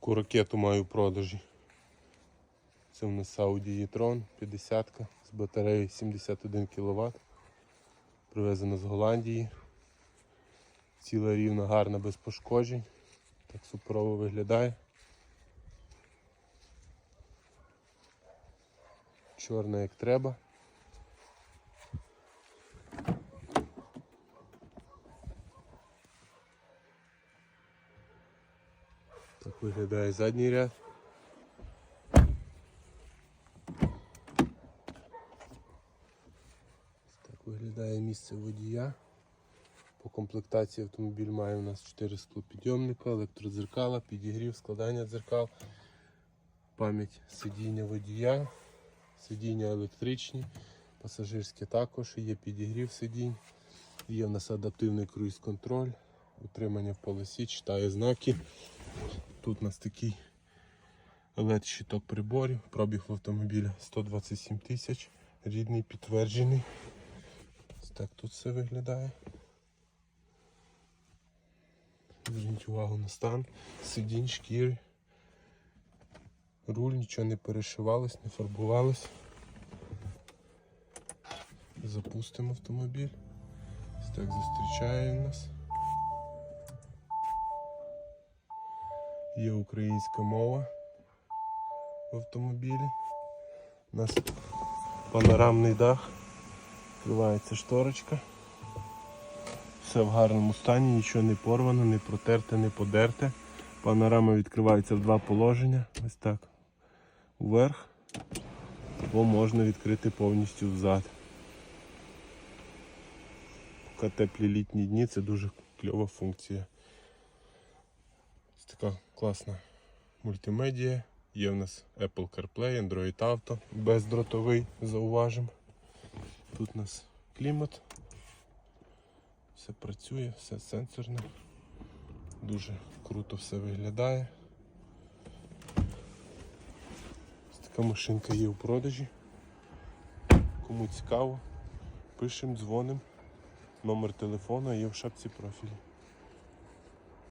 Таку ракету маю в продажі. Це в нас Audi e-tron 50 з батареєю 71 кВт. Привезена з Голландії. Ціла рівна, гарна, без пошкоджень. Так суперово виглядає. Чорна як треба. Так виглядає задній ряд. Так виглядає місце водія. По комплектації автомобіль має у нас 4 склопідйомника, електродзеркала, підігрів, складання дзеркал, пам'ять сидіння водія, сидіння електричні, пасажирське також, є підігрів сидінь, є в нас адаптивний круїз-контроль, утримання в полосі, читає знаки. Тут у нас такий LED щиток приборів, пробіг в автомобіля 127 тисяч, рідний підтверджений. Ось так тут все виглядає. Зверніть увагу на стан, сидінь, шкіри. Руль, нічого не перешивалось, не фарбувалось. Запустимо автомобіль. Ось так зустрічає нас. Є українська мова в автомобілі. У нас панорамний дах, відкривається шторочка. Все в гарному стані, нічого не порвано, не протерте, не подерте. Панорама відкривається в два положення. Ось так. Вверх. Або можна відкрити повністю взад. Поки теплі літні дні це дуже кльова функція. Така класна мультимедія. Є в нас Apple CarPlay, Android Auto, бездротовий, зауважимо. Тут у нас клімат. Все працює, все сенсорне. Дуже круто все виглядає. Ось така машинка є у продажі. Кому цікаво, пишемо, дзвонимо. Номер телефону є в шапці профілю.